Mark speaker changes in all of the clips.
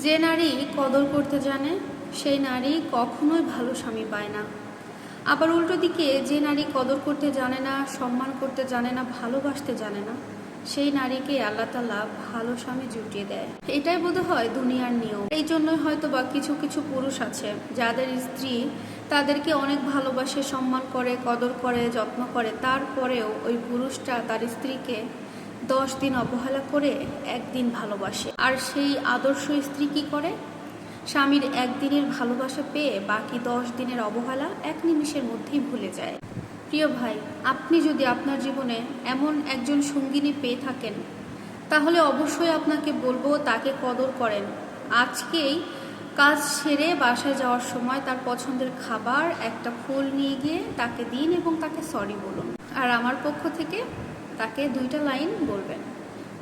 Speaker 1: যে নারী কদর করতে জানে, সেই নারী কখনোই ভালো স্বামী পায় না। আবার উল্টো দিকে, যে নারী কদর করতে জানে না, সম্মান করতে জানে না, ভালোবাসতে জানে না, সেই নারীকে আল্লাহ তালা ভালো স্বামী জুটিয়ে দেয়। এটাই বোধ হয় দুনিয়ার নিয়ম। এই জন্যই হয়তো বা কিছু কিছু পুরুষ আছে, যাদের স্ত্রী তাদেরকে অনেক ভালোবাসে, সম্মান করে, কদর করে, যত্ন করে, তারপরেও ওই পুরুষটা তার স্ত্রীকে দশ দিন অবহেলা করে একদিন ভালোবাসে। আর সেই আদর্শ স্ত্রী কি করে? স্বামীর একদিনের ভালোবাসা পেয়ে বাকি দশ দিনের অবহেলা এক নিমিষের মধ্যেই ভুলে যায়। প্রিয় ভাই, আপনি যদি আপনার জীবনে এমন একজন সঙ্গিনী পেয়ে থাকেন, তাহলে অবশ্যই আপনাকে বলব তাকে কদর করেন। আজকেই কাজ সেরে বাসায় যাওয়ার সময় তার পছন্দের খাবার, একটা ফুল নিয়ে গিয়ে তাকে দিন এবং তাকে সরি বলুন। আর আমার পক্ষ থেকে তাকে দুইটা লাইন বলবেন।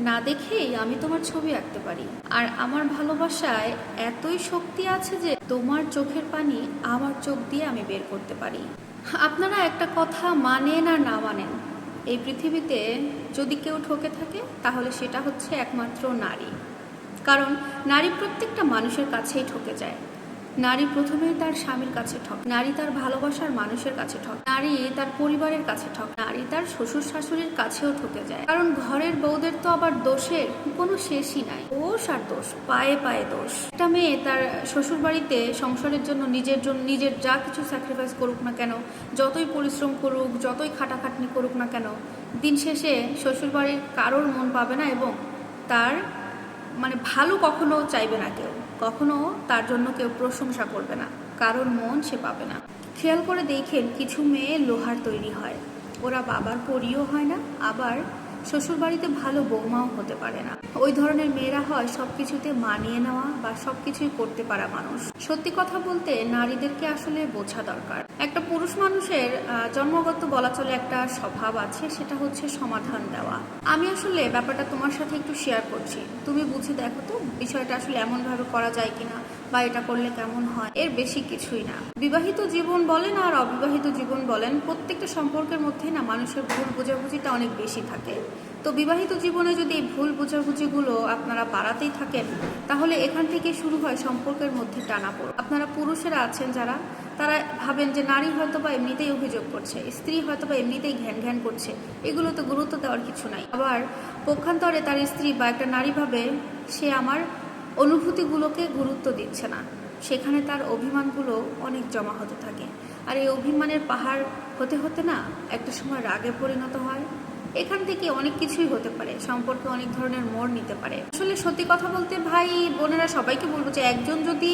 Speaker 1: না দেখেই আমি তোমার ছবি আঁকতে পারি। আর আমার ভালোবাসায় এতই শক্তি আছে যে তোমার চোখের পানি আমার চোখ দিয়ে আমি বের করতে পারি। আপনারা একটা কথা মানেন আর না মানেন। এই পৃথিবীতে যদি কেউ ঠকে থাকে, তাহলে সেটা হচ্ছে একমাত্র নারী। কারণ নারী প্রত্যেকটা মানুষের কাছেই ঠকে যায়। নারী প্রথমেই তার স্বামীর কাছে ঠক, নারী তার ভালোবাসার মানুষের কাছে ঠক, নারী তার পরিবারের কাছে ঠক, নারী তার শ্বশুর শাশুড়ির কাছেও ঠকে যায়। কারণ ঘরের বউদের তো আবার দোষের কোনো শেষই নাই। দোষ আর দোষ, পায়ে পায়ে দোষ। একটা মেয়ে তার শ্বশুর বাড়িতে সংসারের জন্য নিজের জন্য, নিজের যা কিছু স্যাক্রিফাইস করুক না কেন, যতই পরিশ্রম করুক, যতই খাটাখাটনি করুক না কেন, দিন শেষে শ্বশুর বাড়ির কারোর মন পাবে না এবং তার মানে ভালো কখনো চাইবে না কেউ। কখনো তার জন্য কেউ প্রশংসা করবে না কারণ মন সে পাবে না। খেয়াল করে দেখেন কিছু মেয়ে লোহার তৈরি হয়। ওরা বাবার পরিও হয় না, আবার শ্বশুরবাড়িতে ভালো বৌমাও হতে পারে না। ওই ধরনের মেয়েরা হয় সব কিছুতে মানিয়ে নেওয়া বা সব কিছুই করতে পারা মানুষ। সত্যি কথা বলতে নারীদেরকে আসলে বোঝা দরকার। একটা পুরুষ মানুষের জন্মগত বলা চলে একটা স্বভাব আছে, সেটা হচ্ছে সমাধান দেওয়া। আমি আসলে ব্যাপারটা তোমার সাথে একটু শেয়ার করছি। তুমি বুঝে দেখো তো বিষয়টা আসলে এমনভাবে করা যায় কিনা বা এটা করলে কেমন হয়, এর বেশি কিছুই না। বিবাহিত জীবন বলেন আর অবিবাহিত জীবন বলেন, প্রত্যেকটা সম্পর্কের মধ্যে না মানুষের ভুল বোঝাবুঝিটা অনেক বেশি থাকে। তো বিবাহিত জীবনে যদি এই ভুল বোঝাবুঝিগুলো আপনারা বাড়াতেই থাকেন, তাহলে এখান থেকে শুরু হয় সম্পর্কের মধ্যে টানাপোড় আপনারা পুরুষেরা আছেন যারা তারা ভাবেন যে নারী হয়তো বা এমনিতেই অভিযোগ করছে, স্ত্রী হয়তো বা এমনিতেই ঘ্যান ঘ্যান করছে, এগুলো তো গুরুত্ব দেওয়ার কিছু নাই। আবার পক্ষান্তরে তার স্ত্রী বা একটা নারী ভাবে সে আমার অনুভূতিগুলোকে গুরুত্ব দিচ্ছে না। সেখানে তার অভিমানগুলো অনেক জমা হতে থাকে। আর এই অভিমানের পাহাড় হতে হতে না একটা সময় রাগে পরিণত হয়। এখান থেকে অনেক কিছুই হতে পারে, সম্পর্কে অনেক ধরনের মোড় নিতে পারে। আসলে সত্যি কথা বলতে ভাই, বোনেরা সবাইকে বলব যে একজন যদি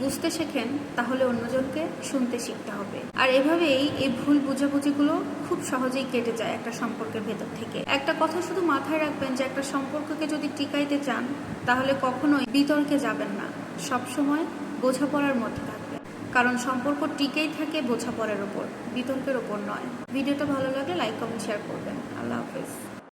Speaker 1: বুঝতে শেখেন, তাহলে অন্যজনকে শুনতে শিখতে হবে। আর এভাবেই এই ভুল বুঝাবুঝিগুলো খুব সহজেই কেটে যায় একটা সম্পর্কের ভেতর থেকে। একটা কথা শুধু মাথায় রাখবেন যে, একটা সম্পর্ককে যদি টিকাইতে চান, তাহলে কখনোই বিতর্কে যাবেন না। সবসময় বোঝাপড়ার মধ্যে থাকবেন। কারণ সম্পর্ক টিকেই থাকে বোঝাপড়ার ওপর, বিতর্কের ওপর নয়। ভিডিওটা ভালো লাগলে লাইক কমেন্ট শেয়ার করবেন। আল্লাহ হাফেজ।